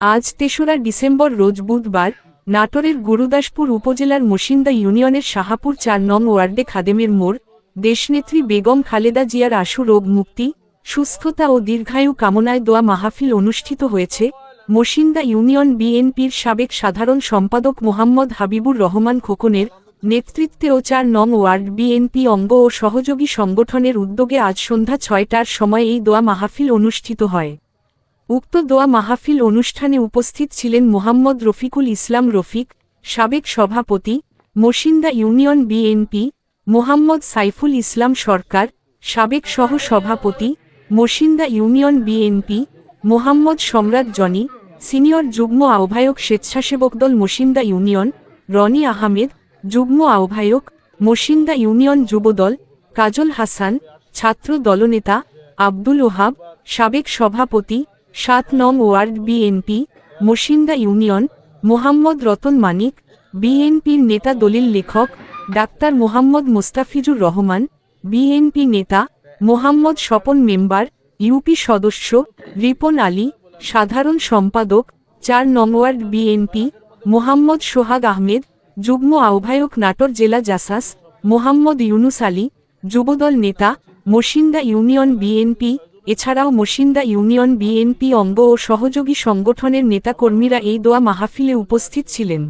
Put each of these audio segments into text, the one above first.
আজ তেসরা ডিসেম্বর রোজ বুধবার, নাটোরের গুরুদাসপুর উপজেলার মসিন্দা ইউনিয়নের শাহাপুর চার নং ওয়ার্ডে খাদেমের মোড়, দেশনেত্রী বেগম খালেদা জিয়ার আশু রোগ মুক্তি, সুস্থতা ও দীর্ঘায়ু কামনায় দোয়া মাহফিল অনুষ্ঠিত হয়েছে মসিন্দা ইউনিয়ন বিএনপির সাবেক সাধারণ সম্পাদক মোহাম্মদ হাবিবুর রহমান খোকনের নেতৃত্বে ও চার নং ওয়ার্ড বিএনপি অঙ্গ ও সহযোগী সংগঠনের উদ্যোগে আজ সন্ধ্যা ছয়টার সময় এই দোয়া মাহফিল অনুষ্ঠিত হয়। উক্ত দোয়া মাহফিল অনুষ্ঠানে উপস্থিত ছিলেন মোহাম্মদ রফিকুল ইসলাম রফিক, সাবেক সভাপতি, মসিন্দা ইউনিয়ন বিএনপি, মোহাম্মদ সাইফুল ইসলাম সরকার, সাবেক সহ সভাপতি মসিন্দা ইউনিয়ন বিএনপি, মোহাম্মদ সম্রাট জনি, সিনিয়র যুগ্ম আহ্বায়ক স্বেচ্ছাসেবক দল মসিন্দা ইউনিয়ন, রনি আহমেদ, যুগ্ম আহ্বায়ক মসিন্দা ইউনিয়ন যুবদল কাজল হাসান, ছাত্র দলনেতা আব্দুল ওহাব, সাবেক সভাপতি সাত নং ward BNP Masinda union, Mohammad Ratan Manik বিএনপির নেতা দলিল লেখক, ডাক্তার মোহাম্মদ মোস্তাফিজুর রহমান বিএনপি নেতা, মোহাম্মদ স্বপন মেম্বার ইউপি সদস্য, রিপন আলী, সাধারণ সম্পাদক, চার নং ওয়ার্ড বিএনপি মোহাম্মদ সোহাগ আহমেদ, যুগ্ম আহ্বায়ক নাটোর জেলা জাসাস, মোহাম্মদ ইউনুস আলী, যুবদল নেতা মসিন্দা ইউনিয়ন বিএনপি এছাড়াও মসিন্দা ইউনিয়ন বিএনপি অঙ্গ ও সহযোগী সংগঠনের নেতাকর্মীরা এই দোয়া মাহফিলে উপস্থিত ছিলেন।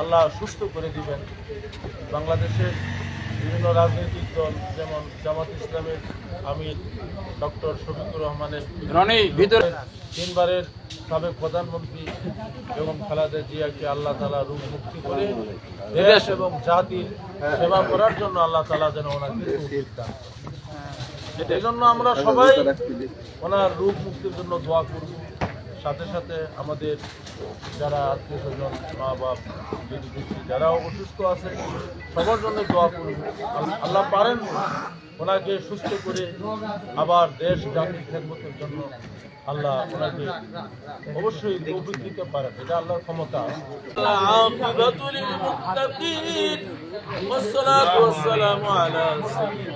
আল্লাহ সুস্থ করে দিবেন। বাংলাদেশের বিভিন্ন রাজনৈতিক দল যেমন জামাত ইসলামের আমির ডক্টর শফিকুর রহমানের ভিতরে তিনবারের সাবেক প্রধানমন্ত্রী এবং খালেদা জিয়াকে আল্লাহ তালা রূপ মুক্তি করে দেশ এবং জাতির সেবা করার জন্য আল্লাহ তালা যেন ওনাকে করেন। এই জন্য আমরা সবাই ওনার রূপ মুক্তির জন্য দোয়া করব সাথে সাথে আমাদের যারা আত্মীয় স্বজন মা বাপ দিদি পিসি যারা অসুস্থ আছে সবার জন্য দোয়া করব আল্লাহ- আল্লাহ পারেন ওনাকে সুস্থ করে আবার দেশ জাতির খেদমতের জন্য আল্লাহ ওনাকে অবশ্যই তৌফিক দিতে পারেন এটা আল্লাহর ক্ষমতা العاقبة للمتقين والصلاة والسلام على سيد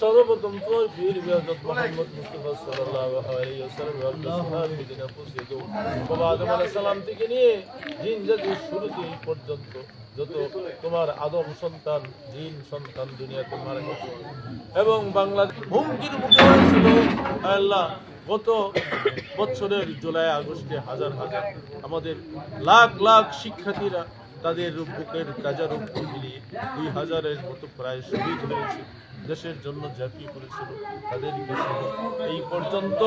সর্বপ্রথম তোমার পীর বিয়াজত মোহাম্মদ মুস্তাফা সালাম থেকে নিয়ে জিন জাতির এই পর্যন্ত যত তোমার আদম সন্তান, জিন সন্তান দুনিয়াতে মারা গেছে এবং বাংলাদেশ হুমকির মুখে হয়েছিল আল্লাহ গত বছরের জুলাই আগস্টে হাজার হাজার আমাদের লাখ লাখ শিক্ষার্থীরা তাদের বুকের তাজা রক্ত মিলিয়ে দুই হাজারের মতো প্রায় শহীদ হয়েছে। দেশের জন্য ঝাঁপিয়ে পড়েছিল তাদের এই পর্যন্ত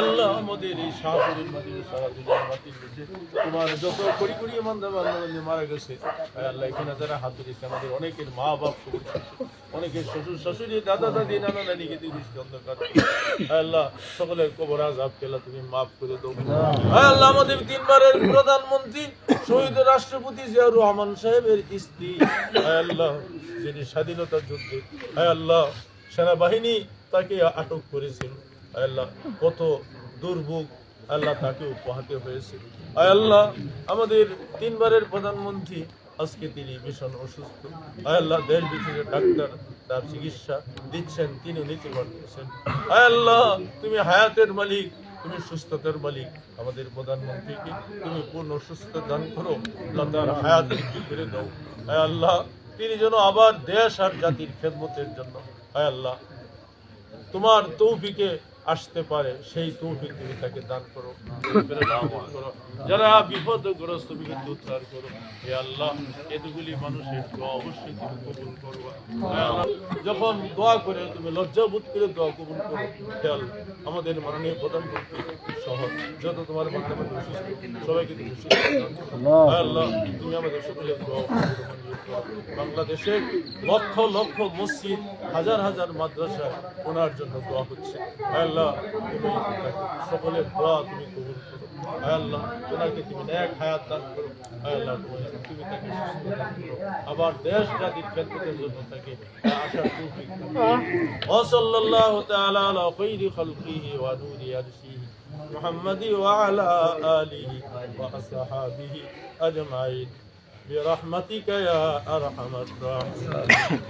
আল্লাহ, আমাদের এই শাহপুরের সারা দুনিয়ার তোমার যত মান্দা মারা গেছে। আল্লাহ, এখানে হাত আমাদের অনেকের মা বাপ অনেকের শ্বশুর শাশুড়ি, দাদা, দাদি, নানা, নানিকে অন্ধকার আল্লাহ, সকলের কবর আজাব তুমি মাফ করে আয় আল্লাহ, আমাদের তিনবারের প্রধানমন্ত্রী, শহীদ রাষ্ট্রপতি জিয়াউর রহমান সাহেবের স্ত্রী। আল্লাহ, যিনি স্বাধীনতা যুদ্ধে আয় আল্লাহ, সেনাবাহিনী তাকে আটক করেছিল। আয় আল্লাহ, কত দুর্ভোগ আল্লাহ তাকে উপহাতে হয়েছে আয় আল্লাহ, আমাদের তিনবারের প্রধানমন্ত্রী, আজকে তিনি ভীষণ অসুস্থ। আয় আল্লাহ, দেশ বিদেশের ডাক্তার, তার চিকিৎসা দিচ্ছেন তিনি নিতে পারতেছেন। আয় আল্লাহ, তুমি হায়াতের মালিক, তুমি সুস্থতার মালিক, আমাদের প্রধানমন্ত্রীকে তুমি পূর্ণ সুস্থ দান করো, আল্লাহ তার হায়াত করে দাও। আয় আল্লাহ তিনি যেন আবার দেশ আর জাতির খেদমতের জন্য। হায় আল্লাহ তোমার তৌফিকে আসতে পারে, সেই তৌফিক তুমি তাকে দান করো করো। যারা বিপদগ্রস্ত বিপদ উদ্ধার করো, হে আল্লাহ, এতগুলি মানুষের দোয়া অবশ্যই তুমি কবুল করবা হে যখন দোয়া করে তুমি লজ্জাবোধ করে দোয়া কবুল করো আল্লাহ, আমাদের মাননীয় প্রধানমন্ত্রী সহ যত তোমার মাধ্যমে সবাইকে তুমি করো। আল্লাহ, তুমি আমাদের সকলের দোয়া করো। বাংলাদেশের লক্ষ লক্ষ মসজিদ, হাজার হাজার মাদ্রাসা ওনার জন্য দোয়া হচ্ছে হে আল্লাহ তুমি সকলের দোয়া তুমি কবুল করো আয় আল্লাহ ওনাকে তুমি এক হায়াত দান করো আয় আল্লাহ তুমি তুমি তাকে সুস্থ দান করো আবার দেশ জাতির খেদমতের জন্য তাকে আশার তৌফিক দান করো। وصلى الله تعالى على خير خلقه ونور عرشه محمد وعلى آله وأصحابه أجمعين برحمتك يا أرحم الراحمين